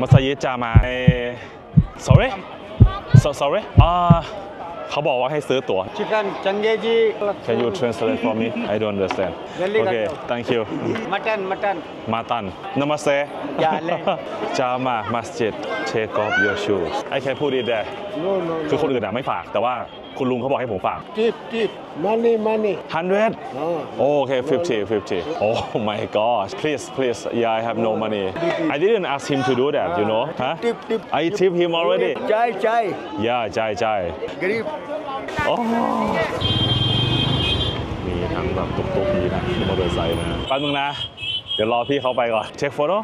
มัสยิดจามาเอ sorry so sorry อ่าเขาบอกว่าให้ซื้อตั๋ว चिकन changezi Can you translate for me I don't understand जल्दी Okay कर दो। thank you mutton mutton มาตัน Namaste อย่าเลย จามามัสยิด take off your shoes I can put it there no no คือคนอื่นอะไม่ฝาก แต่ว่าคุณลุงเขาบอกให้ผมฝาก tip tip money money hundred no oh, okay 50 50 oh my gosh please please yeah I have no money I didn't ask him to do that you know huh tip tip I tip him already ใจใจ yeah ใจใจ grip oh มีทั้งแบบตุ๊กๆมีทั้งมอเตอร์ไซค์นะแป๊บนึงนะ ดี๋ยวรอพี่เขาไปก่อน เช็คโฟโต้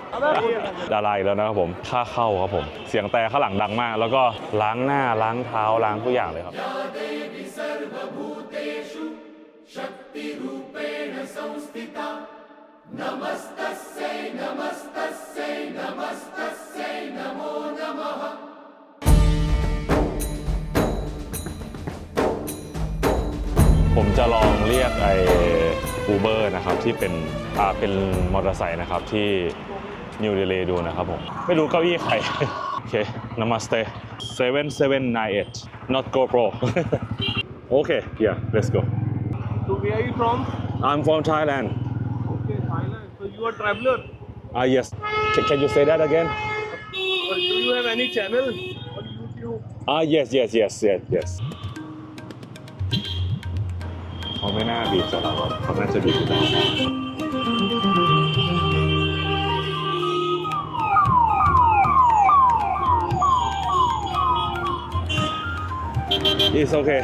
ดาราอีกแล้วนะครับผมค่าเข้าครับผม เสียงแต่ข้างหลังดังมาก แล้วก็ล้างหน้าล้างเท้าล้างทุกอย่างเลยครับผมจะลองเรียกไอ อูเบอร์นะครับที่เป็นอ่าเป็นมอเตอร์ไซค์นะครับที่นิวเดลีดูนะครับผมไม่รู้เก้าอี้ใคร โอเค namaste 7798 not GoPro โอเค yeah let's go So where are you from? I'm from Thailand Okay, Thailand. So you are traveler. ah yes can, can you say that again Or do you have any channel on YouTube? ah yes yes yes yes yes ไม่น่าบีบแต่เราหรอกเขาน่าจะบีบแต่เรา It's okay.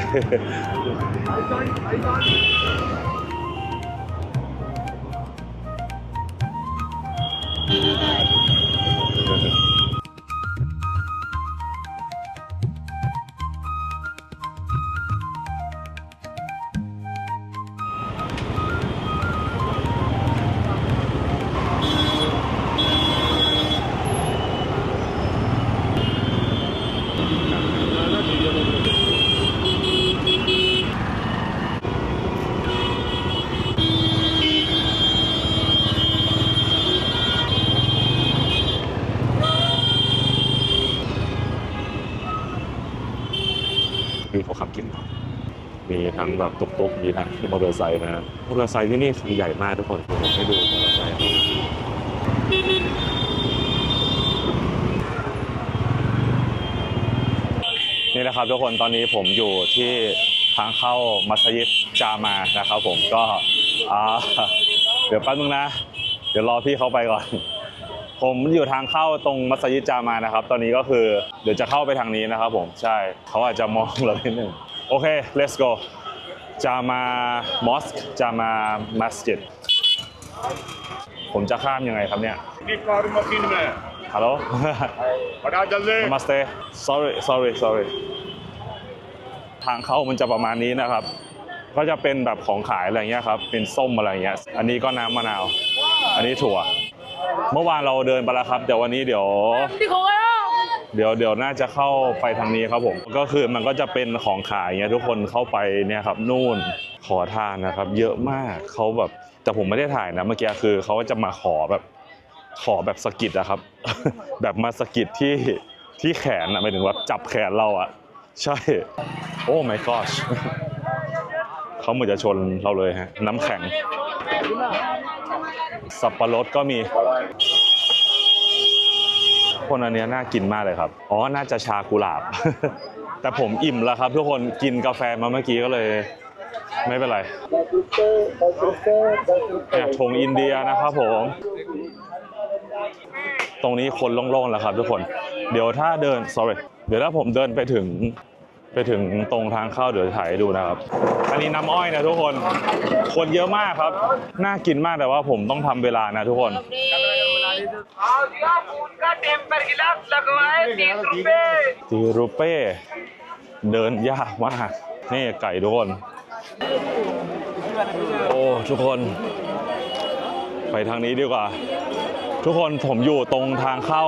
มีทั้งแบบตุกๆมีทั้งมอเตอร์ไซค์นะมอเตอร์ไซค์ที่นี่คันใหญ่มากทุกคนผมให้ดูมอเตอร์ไซค์นี่นะครับทุกคนตอนนี้ผมอยู่ที่ทางเข้ามัสยิดจามานะครับผมก็เดี๋ยวแป๊บนึงนะ เดี๋ยวรอพี่เขาไปก่อน ผมอยู่ทางเข้าตรงมัสยิดจามานะครับ ตอนนี้ก็คือเดี๋ยวจะเข้าไปทางนี้นะครับผมใช่เขาอาจจะมองเรานิดนึงโอเค let's go จามามอสจามามัสยิดผมจะข้ามยังไงครับเนี่ย ये car machine में ฮัลโหล हटा जल्दी Namaste sorry sorry sorry ทางเข้ามันจะประมาณนี้นะครับ ก็จะเป็นแบบของขายอะไรเงี้ยครับ เป็นส้มอะไรเงี้ย อันนี้ก็น้ำมะนาว อันนี้ถั่ว เมื่อวานเราเดินไปแล้วครับเดี๋ยววันนี้เดี๋ยวเดี๋ยวเดี๋ยวน่าจะเข้าไปทางนี้ครับผม ก็คือมันก็จะเป็นของขายเงี้ยทุกคนเข้าไปเนี่ยครับนู่นขอทานนะครับ เยอะมากเขาแบบแต่ผมไม่ได้ถ่ายนะเมื่อกี้คือเขาก็จะมาขอแบบขอแบบสะกิดอะครับ แบบมาสะกิดที่ที่แขนอะหมายถึงว่าจับแขนเราอะใช่ โอ้ my gosh เขาเหมือนจะชนเราเลยฮะ น้ำแข็ง สับปะรดก็มีคนอันนี้น่ากินมากเลยครับ อ๋อ น่าจะชากุหลาบ แต่ผมอิ่มแล้วครับ ทุกคนกินกาแฟมาเมื่อกี้ก็เลย ไม่เป็นไรเนี่ยธงอินเดียนะครับผม ตรงนี้คนโล่งๆแล้วครับทุกคน เดี๋ยวถ้าเดิน sorry เดี๋ยวถ้าผมเดินไปถึง ไปถึงตรงทางเข้าเดี๋ยวถ่ายให้ดูนะครับ อันนี้น้ำอ้อยนะทุกคน คนเยอะมากครับ น่ากินมากแต่ว่าผมต้องทำเวลานะทุกคน ตีรูเป้เดินยากมากนี่ไก่ทุกคน โอ้ทุกคน ไปทางนี้ดีกว่า ทุกคนผมอยู่ตรงทางเข้า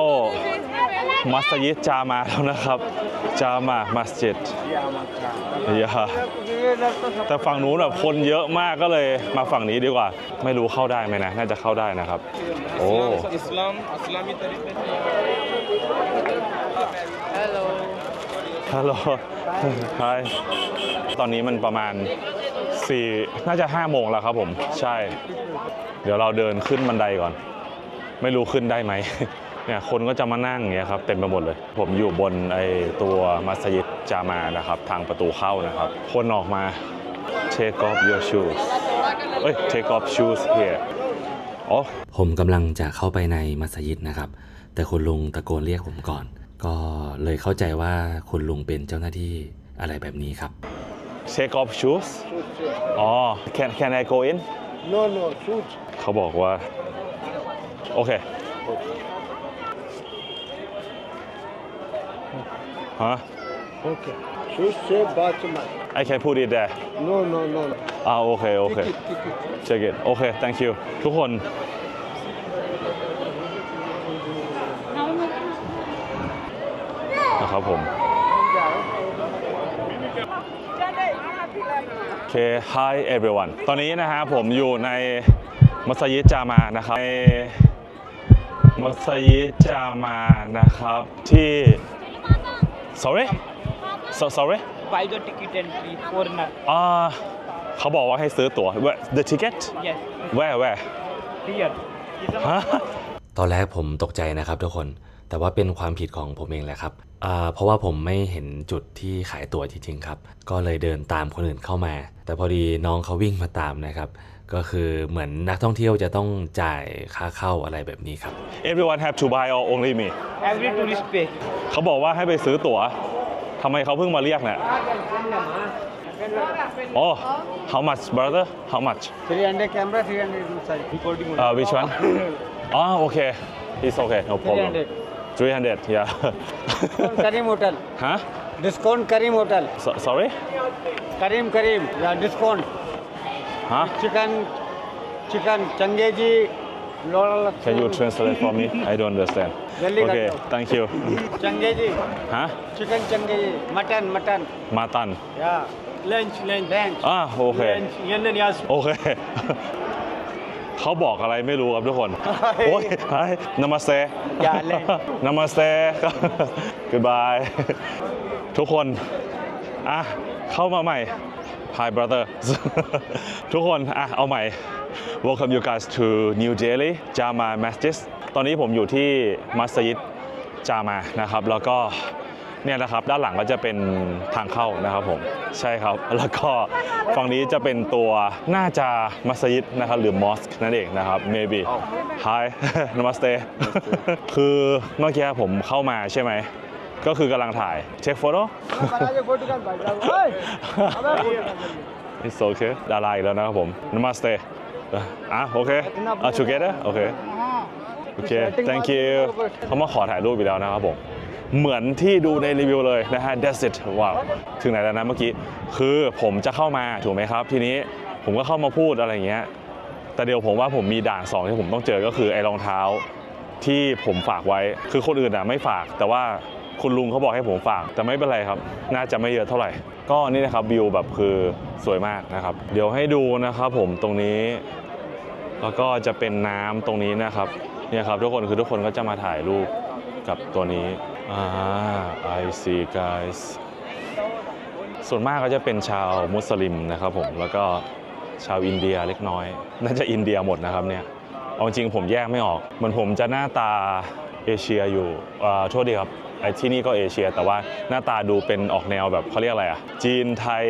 มัสยิดจามาแล้วนะครับ จามามัสยิดยาแต่ฝั่งนู้นแบบคนเยอะมากก็เลยมาฝั่งนี้ดีกว่า ไม่รู้เข้าได้ไหมนะ น่าจะเข้าได้นะครับ โอ้อิสลามอิสลามิตริกฮัลโหลฮัลโหลฮายตอนนี้มันประมาณ4น่าจะ5โมงแล้วครับผม ใช่ เดี๋ยวเราเดินขึ้นบันไดก่อน ไม่รู้ขึ้นได้ไหม เนี่ยคนก็จะมานั่งอย่างเงี้ยครับเต็มไปหมดเลย ผมอยู่บนไอตัวมัสยิดจามานะครับ ทางประตูเข้านะครับ คนออกมา take off your shoes เอ้ย take off shoes here อ๋อผมกำลังจะเข้าไปในมัสยิดนะครับ แต่คุณลุงตะโกนเรียกผมก่อน ก็เลยเข้าใจว่าคุณลุงเป็นเจ้าหน้าที่อะไรแบบนี้ครับ take off shoes อ๋อ can can I go in No, no, shoot. เขาบอกว่า โอเค ฮะ Okay. Shoot say Batman. I can put it there No, no, no. no. อ่าโอเคโอเค Ticket, ticket. check it โอเค thank you ทุกคน นะครับผม โอเค hi everyone ตอนนี้นะฮะผมอยู่ในมัสยิดจามานะครับในมัสยิดจามานะครับที่ sorry so sorry buy the ticket and be foreigner. อ่าเขาบอกว่าให้ซื้อตั๋ว Where- the ticket Yes, where where here. It's a ฮะ ตอนแรกผมตกใจนะครับทุกคน แต่ว่าเป็นความผิดของผมเองแหละครับอ่าเพราะว่าผมไม่เห็นจุดที่ขายตั๋วจริงๆครับ ก็เลยเดินตามคนอื่นเข้ามา แต่พอดีน้องเขาวิ่งมาตามนะครับ ก็คือเหมือนนักท่องเที่ยวจะต้องจ่ายค่าเข้าอะไรแบบนี้ครับ everyone have to buy or only me every tourist pay. เขาบอกว่าให้ไปซื้อตั๋วทำไมเขาเพิ่งมาเรียกเนี่ยอ๋อ how much brother how much 300 camera, 300 inside. Recording. uh, which one อ๋อโอเค it's okay no problem 300. 300 yeah Discount Karim Hotel. ฮะ Discount Karim Hotel. So- sorry Karim, Karim. Yeah, discount. ฮะ Chicken, chicken, Changeji, Lola. can you translate for me I don't understand Jaldi okay kar do. thank you Changeji, ฮะ chicken Changeji, mutton, mutton. มาตัน Yeah. Lunch, lunch. Lunch. อ่าโอเค Lunch. Yandan yas. โอเคเขาบอกอะไรไม่รู้ครับทุกคน โอ้ยไอ้นามาเซอย่าเลยนามาเซ goodbye ทุกคน อะ เข้ามาใหม่ Hi brother ทุกคนอะเอาใหม่ Welcome you guys to New Delhi Jama Masjid ตอนนี้ผมอยู่ที่มัสยิดจามานะครับ แล้วก็เนี่ยนะครับ ด้านหลังก็จะเป็นทางเข้านะครับผมใช่ครับ แล้วก็ฝั่งนี้จะเป็นตัวน่าจะมัสยิดนะครับ หรือมอสก์นั่นเองนะครับ maybe Hi Namaste คือเมื่อกี้ผมเข้ามาใช่ไหม ก็คือกำลังถ่าย take photo It's okay ดาราอีกแล้วนะครับผม Namaste อะโอเคอะ together โอเคโอเค thank you เขามาขอถ่ายรูปอีกแล้วนะครับผม เหมือนที่ดูในรีวิวเลยนะฮะ that's it ว้าวถึงไหนแล้วนะเมื่อกี้ คือผมจะเข้ามาถูกไหมครับ ทีนี้ผมก็เข้ามาพูดอะไรอย่างเงี้ย แต่เดี๋ยวผมว่าผมมีด่านสองที่ผมต้องเจอก็คือไอ้รองเท้าที่ผมฝากไว้ คือคนอื่นอะไม่ฝาก แต่ว่า คุณลุงเขาบอกให้ผมฝาก แต่ไม่เป็นไรครับ น่าจะไม่เยอะเท่าไหร่ ก็นี่นะครับวิวแบบคือสวยมากนะครับ เดี๋ยวให้ดูนะครับผมตรงนี้ แล้วก็จะเป็นน้ำตรงนี้นะครับเนี่ยครับทุกคนคือทุกคนก็จะมาถ่ายรูปกับตัวนี้อ่า I see guys ส่วนมากก็จะเป็นชาวมุสลิมนะครับผมแล้วก็ชาวอินเดียเล็กน้อย น่าจะอินเดียหมดนะครับเนี่ยเอาจริงผมแยกไม่ออกเหมือนผมจะหน้าตาเอเชียอยู่อ่าโทษดีครับ ไอ้ที่นี่ก็เอเชีย แต่ว่าหน้าตาดูเป็นออกแนวแบบเขาเรียกอะไรอะจีนไทย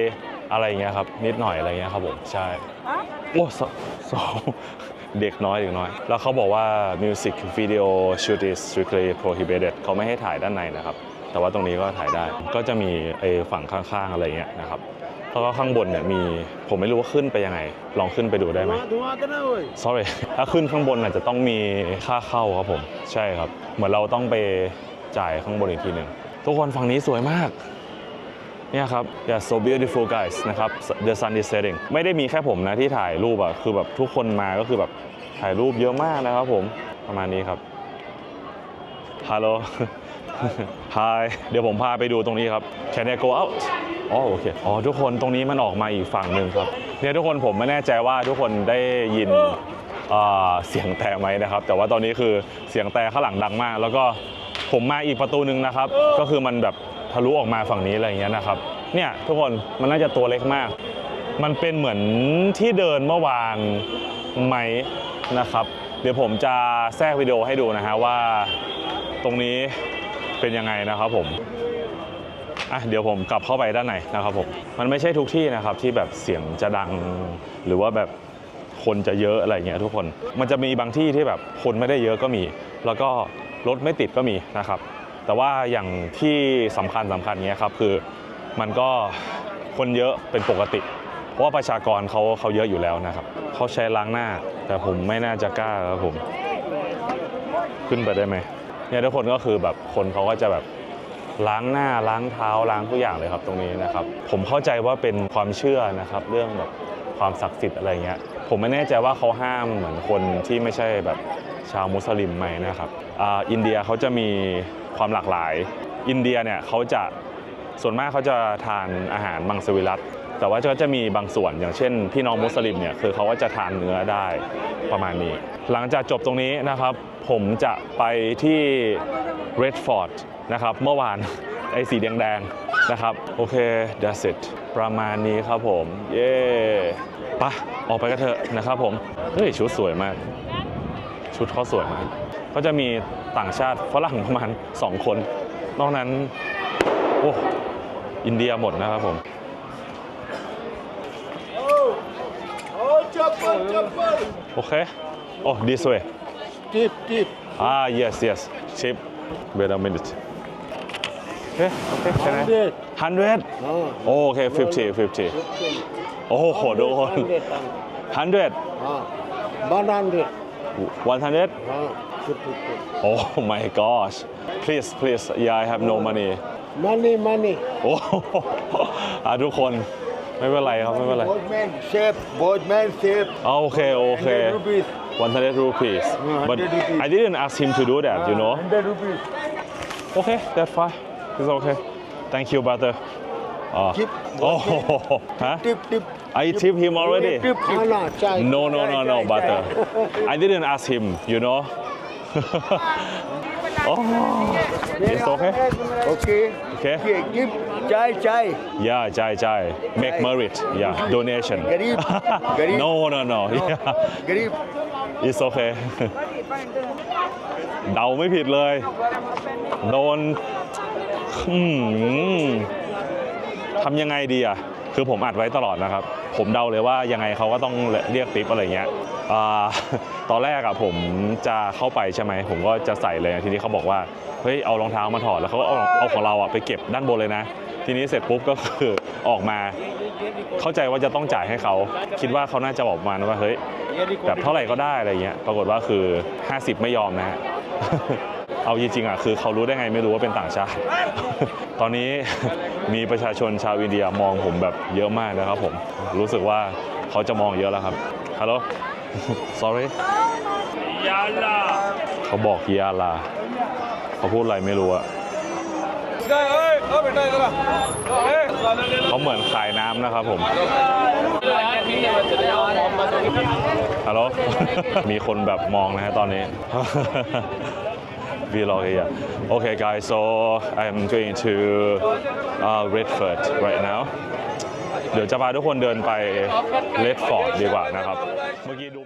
อะไรอย่างเงี้ยครับ นิดหน่อยอะไรเงี้ยครับผมใช่โอ้สสองเด็กน้อยเด็กน้อย แล้วเขาบอกว่า music video shoot is strictly prohibited เขาไม่ให้ถ่ายด้านในนะครับ แต่ว่าตรงนี้ก็ถ่ายได้ ก็จะมีไอ้ฝั่งข้างๆอะไรเงี้ยนะครับแล้วก็ข้างบนเนี่ยมีผมไม่รู้ว่าขึ้นไปยังไง ลองขึ้นไปดูได้ไหม sorry ถ้าขึ้นข้างบนอาจจะต้องมีค่าเข้าครับผม ใช่ครับ เหมือนเราต้องไป จ่ายข้างบนอีกทีหนึ่งทุกคนฝั่งนี้สวยมากเนี่ยครับ yeah so beautiful guys นะครับ the sun is setting ไม่ได้มีแค่ผมนะที่ถ่ายรูปอะคือแบบทุกคนมาก็คือแบบถ่ายรูปเยอะมากนะครับผม ประมาณนี้ครับ ฮัลโหล Hi เดี๋ยวผมพาไปดูตรงนี้ครับ Can I go out อ๋อโอเค อ๋อทุกคนตรงนี้มันออกมาอีกฝั่งหนึ่งครับ เนี่ยทุกคนผมไม่แน่ใจว่าทุกคนได้ยินเสียงแต่ไหมนะครับ แต่ว่าตอนนี้คือเสียงแต่ข้างหลังดังมาก แล้วก็ ผมมาอีกประตูหนึ่งนะครับ ก็คือมันแบบทะลุออกมาฝั่งนี้อะไรอย่างเงี้ยนะครับ เนี่ยทุกคนมันน่าจะตัวเล็กมาก มันเป็นเหมือนที่เดินเมื่อวานไหมนะครับ เดี๋ยวผมจะแทรกวิดีโอให้ดูนะฮะว่าตรงนี้เป็นยังไงนะครับผมอะเดี๋ยวผมกลับเข้าไปด้านในนะครับผมมันไม่ใช่ทุกที่นะครับที่แบบเสียงจะดังหรือว่าแบบคนจะเยอะอะไรเงี้ยทุกคน มันจะมีบางที่ที่แบบคนไม่ได้เยอะก็มี แล้วก็ รถไม่ติดก็มีนะครับ แต่ว่าอย่างที่สำคัญสำคัญเนี้ยครับคือมันก็คนเยอะเป็นปกติ เพราะว่าประชากรเขาเขาเยอะอยู่แล้วนะครับเขาใช้ล้างหน้า แต่ผมไม่น่าจะกล้าครับผม ขึ้นไปได้ไหมเนี่ยทุกคนก็คือแบบคนเขาก็จะแบบ ล้างหน้าล้างเท้าล้างทุกอย่างเลยครับตรงนี้นะครับผมเข้าใจว่าเป็นความเชื่อนะครับเรื่องแบบความศักดิ์สิทธิ์อะไรเงี้ยผมไม่แน่ใจว่าเขาห้ามเหมือนคนที่ไม่ใช่แบบชาวมุสลิมไหมนะครับออินเดียเขาจะมีความหลากหลาย อินเดียเนี่ยเขาจะส่วนมากเขาจะทานอาหารมังสวิรัตแต่ว่าก็จะมีบางส่วนอย่างเช่น พี่น้องมุสลิมเนี่ยคือเขาก็จะทานเนื้อได้ประมาณนี้ หลังจากจบตรงนี้นะครับ ผมจะไปที่ Redford นะครับเมื่อวานไอ้สีแดงๆนะครับโอเค that's it ประมาณนี้ครับผมเย้ไปะออกไปกันเถอะนะครับผมเฮ้ยชุดสวยมาก ชุดเขาสวยมากก็จะมีต่างชาติฝรั่งประมาณ 2 คน นอกนั้น โอ้ อินเดียหมดนะครับผมโอเค โอ้ this way Tip, tip. ah yes yes chip wait a minute okay okay can I 100 Oh. โอเค 50 50 โอ้โหทุกคน100 Ah. One hundred. 100 Ah. Tip, tip, tip. Oh my gosh please please yeah I have no money Money, money. โอ้โหอะทุกคน ไม่เป็นไรครับไม่เป็นไร Boatman shape, boatman shape. อ่ะโอเคโอเค 100 rupees. 100 rupees but 100 rupees. I didn't ask him to do that you know 100 rupees. okay that's fine it's okay thank you brother อ่า Tip. โอ้โหฮะ Tip, tip. I tip him already Tip, tip. No, no, chai. No, no, no, no, butter. I didn't ask him, you know. oh, It's okay. Okay. Okay. Okay, give chai, chai. Yeah, jai jai. Make merit. Yeah, donation. Garib. Garib. No, no, no. Yeah. Garib. It's okay. เดาไม่ผิดเลย โดนอืมทำยังไงดีอะ คือผมอัดไว้ตลอดนะครับ ผมเดาเลยว่ายังไงเขาก็ต้องเรียกติปอะไรเงี้ยตอนแรกอะผมจะเข้าไปใช่ไหมผมก็จะใส่เลยทีนี้เขาบอกว่าเฮ้ยเอารองเท้ามาถอดแล้วเขาก็เอาเอาของเราอะไปเก็บด้านบนเลยนะ ทีนี้เสร็จปุ๊บก็คือออกมา เข้าใจว่าจะต้องจ่ายให้เขาคิดว่าเขาน่าจะบอกมาว่าเฮ้ยแบบเท่าไหร่ก็ได้อะไรเงี้ยปรากฏว่าคือ 50 ไม่ยอมนะฮะ เอาจริงๆอะคือเขารู้ได้ไงไม่รู้ว่าเป็นต่างชาติ ตอนนี้มีประชาชนชาวอินเดียมองผมแบบเยอะมากนะครับผม รู้สึกว่าเขาจะมองเยอะแล้วครับ ฮัลโหล sorry เขาบอกยาลา เขาพูดอะไรไม่รู้อะเขาเหมือนขายน้ำนะครับผม ฮัลโหล มีคนแบบมองนะฮะตอนนี้ Vlog here. Okay, guys, so I'm going to uh, Redford right now. เดี๋ยวจะพาทุกคนเดินไป Redford ดีกว่านะครับ เมื่อกี้ดู